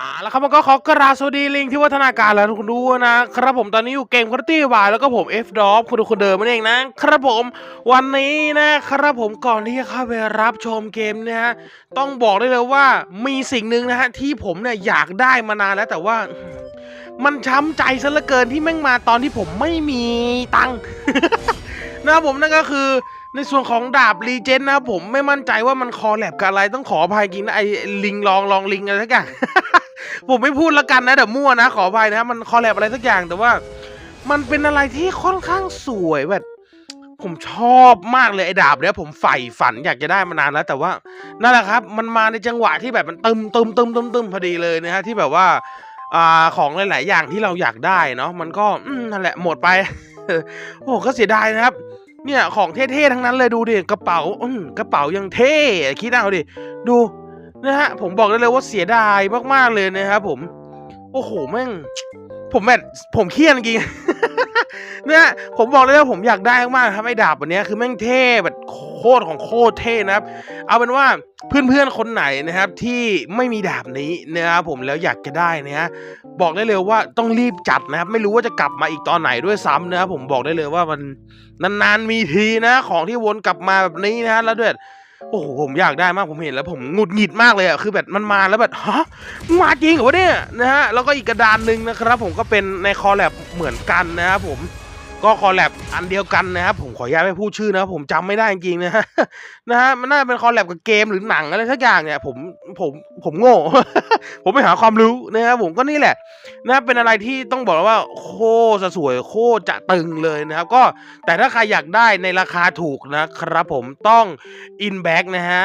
อ่าแล้วครับมันก็ขอกราสวัสดีลิงที่วัฒนาการแล้วทุกคนดูนะครับผมตอนนี้อยู่เกมคาร์ตี้วายแล้วก็ผม F d o p คุณคนเดิมนั่นเองนะครับผมวันนี้นะครับผมก่อนที่จะเข้าไปรับชมเกมเนะฮะต้องบอกได้เลยว่ามีสิ่งหนึ่งนะฮะที่ผมเนี่ยอยากได้มานานแล้วแต่ว่า มันช้ำใจซะเหลือเกินที่แม่งมาตอนที่ผมไม่มีตังค์นะครับผมนั่นก็คือในส่วนของดาบรีเจนนะครับผมไม่มั่นใจว่ามันคอแลบกับอะไรต้องขออภัยจรินไอ้ลิงลองลองลิงอะไรสักอย่าง ผมไม่พูดละกันนะเดี๋ยวมั่วนะ ขออภัยนะมันคอแลบอะไรสักอย่างแต่ว่า มันเป็นอะไรที่ค่อนข้างสวยแบบ ผมชอบมากเลยไอ้ดาบเนี้ยผมใฝ่ฝันอยากจะได้มานานแล้ว แต่ว่านั่นแหละครับ มันมาในจังหวะที่แบบมันตึมตึมตึมตึมตึมพอดีเลยนะฮะที่แบบว่าอ่าของหลาย ๆ อย่างที่เราอยากได้เนาะมันก็นั่นแหละหมดไปโอ้ก็เสียดายนะครับเนี่ยของเท่ๆทั้งนั้นเลยดูดิกระเป๋าอืมกระเป๋ายังเท่ คิดเอาดิ ดู นะฮะผมบอกได้เลยว่าเสียดายมากๆเลยนะครับผม โอ้โหแม่งผมแบบผมเครียดจริงเนี่ยผมบอกเลยว่าผมอยากได้มากๆครับไอ้ดาบวันนี้คือแม่งเท่แบบโคตรของโคตรเท่นะครับ เอาเป็นว่าเพื่อนๆคนไหนนะครับที่ไม่มีดาบนี้นะครับผมแล้วอยากจะได้นะฮะบอกได้เลยว่าต้องรีบจัดนะครับ ไม่รู้ว่าจะกลับมาอีกตอนไหนด้วยซ้ำนะครับผมบอกได้เลยว่ามันนานๆมีทีนะ ของที่วนกลับมาแบบนี้นะฮะแล้วด้วย โอ้โหผมอยากได้มากผมเห็นแล้วผมหงุดหงิดมากเลยอะคือแบบมันมาแล้วแบบฮะมาจริงเหรอเนี่ยนะฮะแล้วก็อีกกระดานหนึ่งนะครับ ผมก็เป็นในคอแลบเหมือนกันนะครับผม ก็คอลแลบอันเดียวกันนะครับผมขออนุญาตไม่พูดชื่อนะครับผมจำไม่ได้จริงๆนะฮะนะฮะมันน่าจะเป็นคอลแลบกับเกมหรือหนังอะไรสักอย่างเนี่ยผมผมผมโง่ ผมไม่หาความรู้นะครับผมก็นี่แหละนะเป็นอะไรที่ต้องบอกว่าโคตรสวยโคตรจะตึงเลยนะครับ ก็แต่ถ้าใครอยากได้ในราคาถูกนะครับผมต้อง in back นะฮะ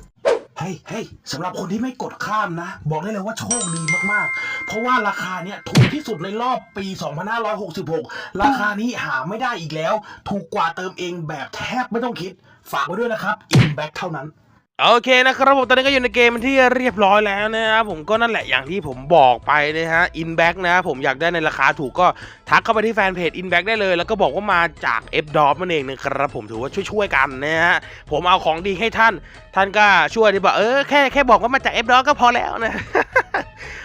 เฮ้ยเฮ้ยสำหรับคนที่ไม่กดข้ามนะ บอกได้เลยว่าโชคดีมากๆ เพราะว่าราคาเนี้ยถูกที่สุดในรอบปี 2566 ราคานี้หาไม่ได้อีกแล้ว ถูกกว่าเติมเองแบบแทบไม่ต้องคิด ฝากไว้ด้วยนะครับ InBack เท่านั้น โอเคนะครับผมตอนนี้ก็อยู่ในเกมที่เรียบร้อยแล้วนะครับผมก็นั่นแหละอย่างที่ผมบอกไปนะฮะอินแบ็กนะผมอยากได้ในราคาถูกก็ทักเข้าไปที่แฟนเพจอินแบ็กได้เลย แล้วก็บอกว่ามาจาก F d o p นั่นเองนะครับผมถือว่าช่วยๆกันนะฮะผมเอาของดีให้ท่าน ท่านก็ช่วยที่บอกเออแค่แค่บอกว่ามาจาก F d o p ก็พอแล้วนะ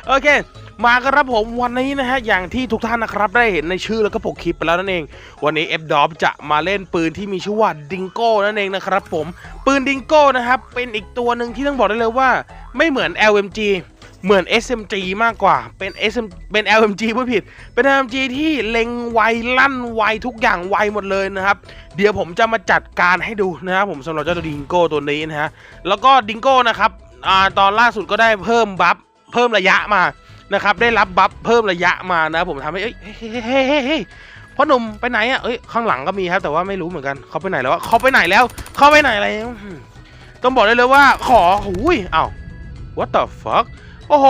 โอเค มาครับผมวันนี้นะฮะอย่างที่ทุกท่านนะครับได้เห็นในชื่อแล้วก็ปกคลิปไปแล้วนั่นเอง วันนี้ F d o p จะมาเล่นปืนที่มีชื่อว่าดิงโก้นั่นเองนะครับผมปืนดิงโก้นะครับเป็นอีกตัวหนึ่งที่ต้องบอกได้เลยว่า ไม่เหมือน LMG เหมือน SMG มากกว่า เป็น SM เป็น LMG พูดผิด เป็น LMG ที่เล็งไวลั่นไวทุกอย่างไวหมดเลยนะครับ เดี๋ยวผมจะมาจัดการให้ดูนะครับผมสำหรับเจ้าดิงโก้ตัวนี้นะฮะ แล้วก็ดิงโก้นะครับอตอนล่าสุดก็ได้เพิ่มบัฟ เพิ่มระยะมา นะครับได้รับบัฟเพิ่มระยะมานะผมทำให้เอ้ยเฮ้ยเฮ้ยเฮ้ยเฮ้ยพ่อหนุ่มไปไหนอะเอ้ยข้างหลังก็มีครับแต่ว่าไม่รู้เหมือนกันเขาไปไหนแล้ววะเขาไปไหนแล้วเขาไปไหนแล้วต้องบอกได้เลยว่าขอหุยเอ้า what the fuck โอ้โห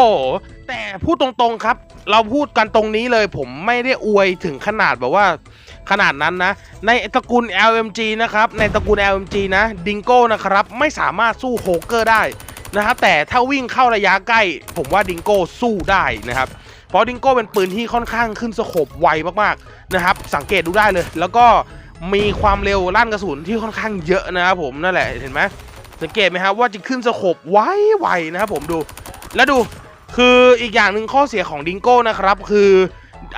แต่พูดตรงๆครับ เราพูดกันตรงนี้เลยผมไม่ได้อวยถึงขนาดแบบว่าขนาดนั้นนะ ในตระกูล LMG นะครับ ในตระกูล LMG นะดิงโก้นะครับ ไม่สามารถสู้โฮเกอร์ได้ นะครับแต่ถ้าวิ่งเข้าระยะใกล้ ผมว่าดิงโก้สู้ได้นะครับ เพราะดิงโก้เป็นปืนที่ค่อนข้างขึ้นสโคบไวมากๆนะครับ สังเกตดูได้เลย แล้วก็มีความเร็วลั่นกระสุนที่ค่อนข้างเยอะนะครับผมนั่นแหละเห็นไหมสังเกตไหมครับว่าจะขึ้นสโคบไวๆนะครับผมดูแล้วดูคืออีกอย่างหนึ่งข้อเสียของดิงโก้นะครับคือ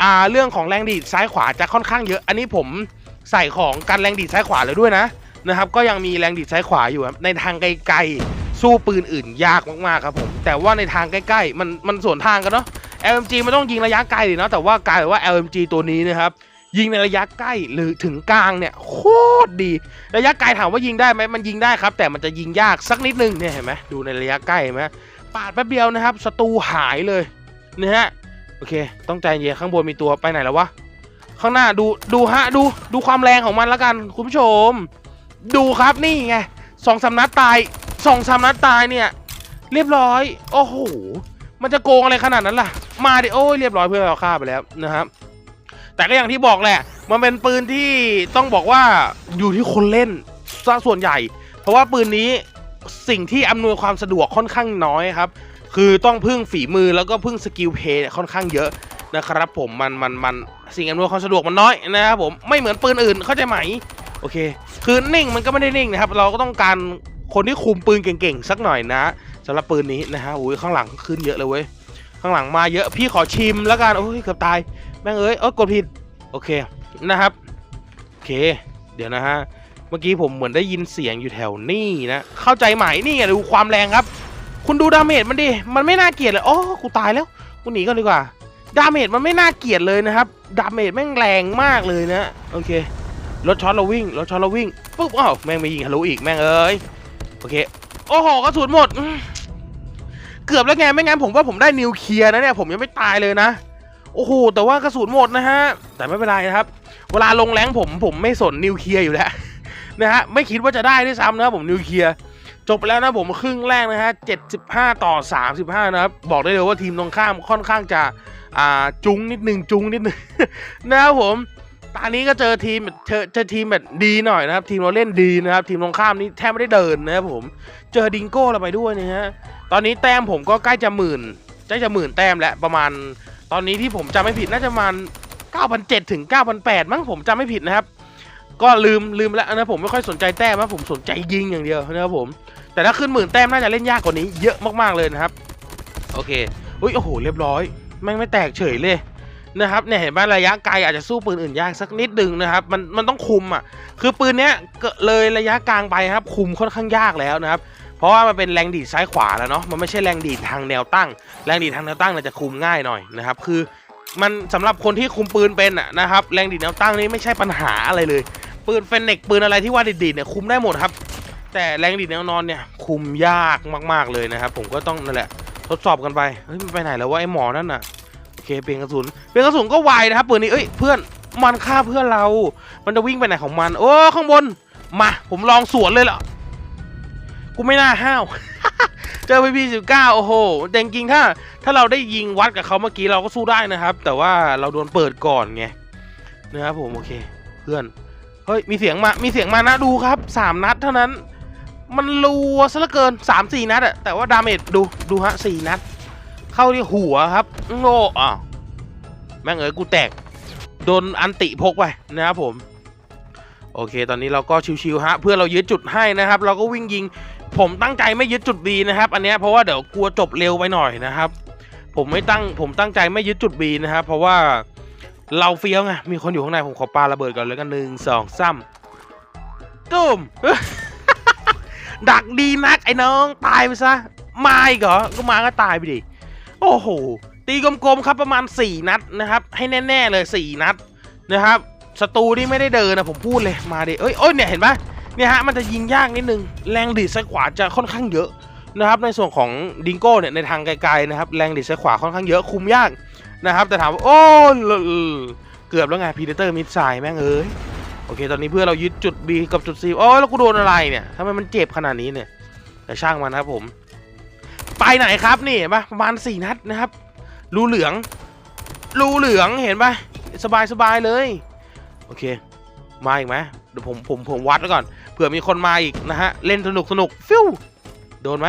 อ่าเรื่องของแรงดีดซ้ายขวาจะค่อนข้างเยอะอันนี้ผมใส่ของกันแรงดีดซ้ายขวาเลยด้วยนะนะครับ ก็ยังมีแรงดีดซ้ายขวาอยู่ในทางไกล สู้ปืนอื่นยากมากๆครับผม แต่ว่าในทางใกล้ๆ มันมันสวนทางกันเนาะ LMG มันต้องยิงระยะไกลดิเนาะแต่ว่ากลายเป็นว่า LMG ตัวนี้นะครับยิงในระยะใกล้หรือถึงกลางเนี่ยโคตรดี ระยะไกลถามว่ายิงได้ไหมมันยิงได้ครับ แต่มันจะยิงยากสักนิดนึงเนี่ยเห็นไหมดูในระยะใกล้เห็นไหมปาดแป๊บเดียวนะครับศัตรูหายเลยนะฮะโอเค ต้องใจเย็นข้างบนมีตัวไปไหนแล้ววะข้างหน้าดูดูฮะดูดูความแรงของมันแล้วกัน คุณผู้ชม ดูครับนี่ไงสองสามนัดตาย สองสามนัดตายเนี่ย เรียบร้อย โอ้โห มันจะโกงอะไรขนาดนั้นล่ะ มาดิโอ้ยเรียบร้อยเพื่อนเราฆ่าไปแล้วนะครับ แต่ก็อย่างที่บอกแหละ มันเป็นปืนที่ต้องบอกว่าอยู่ที่คนเล่นซะส่วนใหญ่ เพราะว่าปืนนี้สิ่งที่อำนวยความสะดวกค่อนข้างน้อยครับ คือต้องพึ่งฝีมือแล้วก็พึ่งสกิลเพย์ค่อนข้างเยอะนะครับผมมันมันมันสิ่งอำนวยความสะดวกมันน้อยนะครับผมไม่เหมือนปืนอื่นเข้าใจไหม โอเค คือนิ่งมันก็ไม่ได้นิ่งนะครับ เราก็ต้องการ คนที่คุมปืนเก่งๆสักหน่อยนะสำหรับปืนนี้นะฮะอุ้ยข้างหลังขึ้นเยอะเลยเว้ยข้างหลังมาเยอะพี่ขอชิมแล้วกันโอ้ยเกือบตายแม่งเอ้ยเออกดผิดโอเคนะครับโอเค เดี๋ยวนะฮะเมื่อกี้ผมเหมือนได้ยินเสียงอยู่แถวนี่นะเข้าใจไหมนี่ดูความแรงครับ คุณดูดาเมจมันดิมันไม่น่าเกลียดเลยโอ้กูตายแล้วกูหนีก่อนดีกว่าดาเมจมันไม่น่าเกลียดเลยนะครับดาเมจแม่งแรงมากเลยนะโอเครถช็อตเราวิ่งรถช็อตเราวิ่งปุ๊บอ้าวแม่งไม่ยิงทะลุอีกแม่งเอ้ย โอ้โหกระสุนหมด เกือบแล้วไงไม่งั้นผมว่าผมได้นิวเคลียร์นะเนี่ยผมยังไม่ตายเลยนะ โอ้โหแต่ว่ากระสุนหมดนะฮะ แต่ไม่เป็นไรนะครับ เวลาลงแรงผมผมไม่สนนิวเคลียร์อยู่แล้วนะฮะไม่คิดว่าจะได้ด้วยซ้ำนะผมนิวเคลียร์จบแล้วนะผมครึ่งแรกนะฮะ 75 ต่อ 35 นะครับ บอกได้เลยว่าทีมตรงข้ามค่อนข้างจะ อ่า จุ้งนิดนึงจุ้งนิดนึงนะครับผม ตอนนี้ก็เจอทีมเจอเจอทีมแบบดีหน่อยนะครับ ทีมเราเล่นดีนะครับ ทีมตรงข้ามนี่แทบไม่ได้เดินนะครับผม เจอดิงโก้เราไปด้วยนะฮะตอนนี้แต้มผมก็ใกล้จะหมื่นใกล้จะหมื่นแต้มแล้วประมาณ ตอนนี้ที่ผมจำไม่ผิดน่าจะประมาณ9,700ถึง9,800มั้งผมจำไม่ผิดนะครับ ก็ลืมลืมแล้วนะผมไม่ค่อยสนใจแต้มนะผมสนใจยิงอย่างเดียวนะครับผม แต่ถ้าขึ้นหมื่นแต้มน่าจะเล่นยากกว่านี้เยอะมากๆเลยนะครับ โอเคอุ้ยโอ้โหเรียบร้อยแม่งไม่แตกเฉยเลย นะครับเนี่ยเห็นไหมระยะไกลอาจจะสู้ปืนอื่นยากสักนิดนึงนะครับมันมันต้องคุมอะคือปืนเนี้ยเลยระยะกลางไปครับคุมค่อนข้างยากแล้วนะครับเพราะว่ามันเป็นแรงดีดซ้ายขวาแล้วเนาะมันไม่ใช่แรงดีดทางแนวตั้ง แรงดีดทางแนวตั้งเนี่ยจะคุมง่ายหน่อยนะครับคือมันสำหรับคนที่คุมปืนเป็นอะนะครับแรงดีดแนวตั้งนี่ไม่ใช่ปัญหาอะไรเลย ปืนเฟนเน็กปืนอะไรที่ว่าดีดเนี่ยคุมได้หมดครับ แต่แรงดีดแนวนอนเนี่ยคุมยากมาก ๆเลยนะครับ ผมก็ต้องนั่นแหละทดสอบกันไปเฮ้ยมันไปไหนแล้ววะไอ้หมอนั่นน่ะ เคเปลี่ยนกระสุนเปลี่ยนกระสุนก็ไวนะครับปืนนี้เอ้ยเพื่อนมันฆ่าเพื่อนเรา มันจะวิ่งไปไหนของมัน โอ้ข้างบน มาผมลองสวนเลยเหรอกูไม่น่าห้าวเจอพีพีสิบเก้าโอ้โหแต่จริงถ้า ถ้าเราได้ยิงวัดกับเขาเมื่อกี้เราก็สู้ได้นะครับ แต่ว่าเราโดนเปิดก่อนไงนะครับผมโอเค เพื่อนเฮ้ยมีเสียงมามีเสียงมานะดูครับสามนัดเท่านั้น มันรัวซะเหลือเกินสามสี่นัดอะแต่ว่าดาเมจดูดูฮะสี่นัด เข้าที่หัวครับ โง่อะแม่งเอ้ยกูแตก โดนอันติพกไปนะครับผม โอเค ตอนนี้เราก็ชิวๆฮะ เพื่อเรายึดจุดให้นะครับ เราก็วิ่งยิง ผมตั้งใจไม่ยึดจุด B นะครับ อันนี้เพราะว่าเดี๋ยวกลัวจบเร็วไปหน่อยนะครับ ผมไม่ตั้ง ผมตั้งใจไม่ยึดจุด B นะครับ เพราะว่าเราเฟี้ยวไง มีคนอยู่ข้างในผมขอปาระเบิดก่อนเลยกันหนึ่งสองสามตุ้มดักดีนักไอ้น้องตายไปซะ มาอีกเหรอ ก็มาก็ตายไปดิ โอ้โห ตีกลมๆครับประมาณ 4 นัดนะครับ ให้แน่ๆเลย 4 นัดนะครับศัตรูนี่ไม่ได้เดินนะผมพูดเลยมาดิเอ้ยโอ้ยเนี่ยเห็นปะเนี่ยฮะมันจะยิงยากนิดนึง แรงดีดซ้ายขวาจะค่อนข้างเยอะนะครับในส่วนของดิงโก้เนี่ยในทางไกลๆนะครับแรงดีดซ้ายขวาค่อนข้างเยอะคุมยากนะครับแต่ถามว่าโอ้ยเกือบแล้วไงพีเดเตอร์มิดไซแม่งเอ้ยโอเค ตอนนี้เพื่อเรายึดจุด B กับจุด C โอ้ยแล้วกูโดนอะไรเนี่ยทำไมมันเจ็บขนาดนี้เนี่ยแต่ช่างมันครับผม ไปไหนครับนี่เห็นปะประมาณสี่นัดนะครับ รูเหลือง รูเหลืองเห็นปะสบายสบายเลย โอเค มาอีกไหมเดี๋ยวผมผมผมวัดไว้วก่อนเผื่อมีคนมาอีกนะฮะ เล่นสนุกสนุกฟิวโดนไหม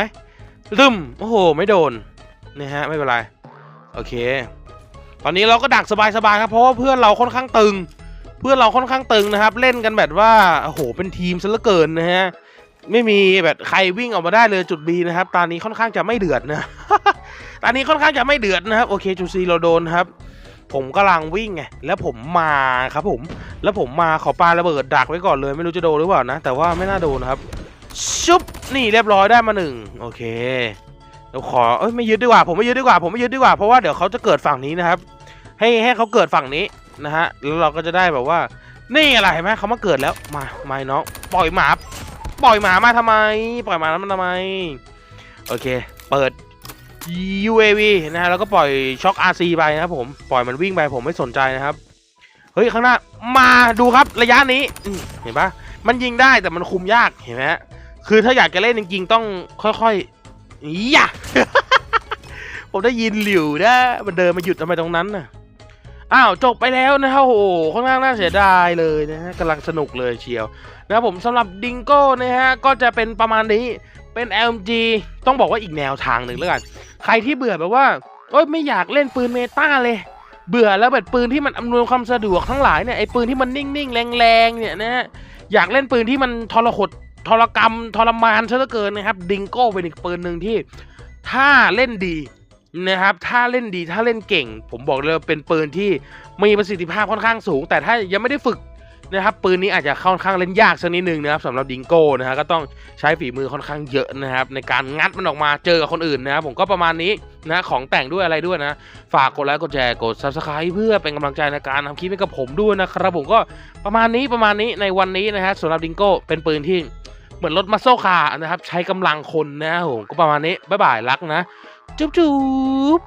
ซึมโอ้โห ไม่โดนนะฮะไม่เป็นไร โอเค ตอนนี้เราก็ดักสบายสบายครับ เพราะว่าเพื่อนเราค่อนข้างตึง เพื่อนเราค่อนข้างตึงนะครับ เล่นกันแบบว่าโอ้โหเป็นทีมซะเหลือเกินนะฮะ ไม่มีแบบใครวิ่งออกมาได้เลยจุด B นะครับ ตอนนี้ค่อนข้างจะไม่เดือดนะ ตอนนี้ค่อนข้างจะไม่เดือดนะครับ โอเคจุด C เราโดนครับ ผมกำลังวิ่งไง แล้วผมมาครับผม แล้วผมมาขอปาระเบิดดักไว้ก่อนเลย ไม่รู้จะโดนหรือเปล่านะ แต่ว่าไม่น่าโดนครับ ชุบ นี่เรียบร้อยได้มาหนึ่ง โอเค เดี๋ยวขอ เอ้ยไม่ยึดดีกว่า ผมไม่ยึดดีกว่า ผมไม่ยึดดีกว่า เพราะว่าเดี๋ยวเขาจะเกิดฝั่งนี้นะครับ ให้ให้เขาเกิดฝั่งนี้นะฮะ แล้วเราก็จะได้แบบว่า นี่อะไรเห็นไหมเขามาเกิดแล้ว มา ไม่น้อง ปล่อยหมา ปล่อยหมามาทำไม ปล่อยหมาแล้วมันทำไม โอเค เปิด UAV นะฮะแล้วก็ปล่อยช็อค RC ไปนะครับผมปล่อยมันวิ่งไปผมไม่สนใจนะครับ เฮ้ย ข้างหน้ามาดูครับระยะนี้เห็นปะมันยิงได้แต่มันคุมยากเห็นไหมฮะคือถ้าอยากจะเล่นจริงๆต้องค่อยๆอย่าผมได้ยินหลิวนะมันเดินมาหยุดทำไมตรงนั้นน่ะ อ้าวจบไปแล้วนะฮะโอ้โหค่อนข้างน่าเสียดายเลยนะฮะกำลังสนุกเลยเชียวนะครับผมสำหรับดิงโก้นะฮะก็จะเป็นประมาณนี้เป็น LMG ต้องบอกว่าอีกแนวทางหนึ่งแล้วกันใครที่เบื่อแบบว่าเอ้ยไม่อยากเล่นปืนเมตาเลย เบื่อแล้วแบบปืนที่มันอำนวยความสะดวกทั้งหลายเนี่ยไอ้ปืนที่มันนิ่งๆแรงๆเนี่ยนะฮะอยากเล่นปืนที่มันทรหดทรกรรมทรมานซะเหลือเกินนะครับดิงโก้เป็นอีกปืนหนึ่งที่ถ้าเล่นดี นะครับถ้าเล่นดีถ้าเล่นเก่ง ผมบอกเลยเป็นปืนที่มีประสิทธิภาพค่อนข้างสูง แต่ถ้ายังไม่ได้ฝึกนะครับปืนนี้อาจจะค่อนข้างเล่นยากสักนิดนึงนะครับสำหรับดิงโก้นะฮะก็ต้องใช้ฝีมือค่อนข้างเยอะนะครับในการงัดมันออกมาเจอกับคนอื่นนะครับผมก็ประมาณนี้นะของแต่งด้วยอะไรด้วยนะ ฝากกดไลค์กดแชร์กด subscribe เพื่อเป็นกำลังใจในการทำคลิปให้กับผมด้วยนะครับผมก็ประมาณนี้ประมาณนี้ในวันนี้นะฮะสำหรับดิงโก้เป็นปืนที่เหมือนรถมัสโซคาร์นะครับใช้กำลังคนนะผมก็ประมาณนี้บ๊ายบายรักนะ จุ๊บจุ๊บ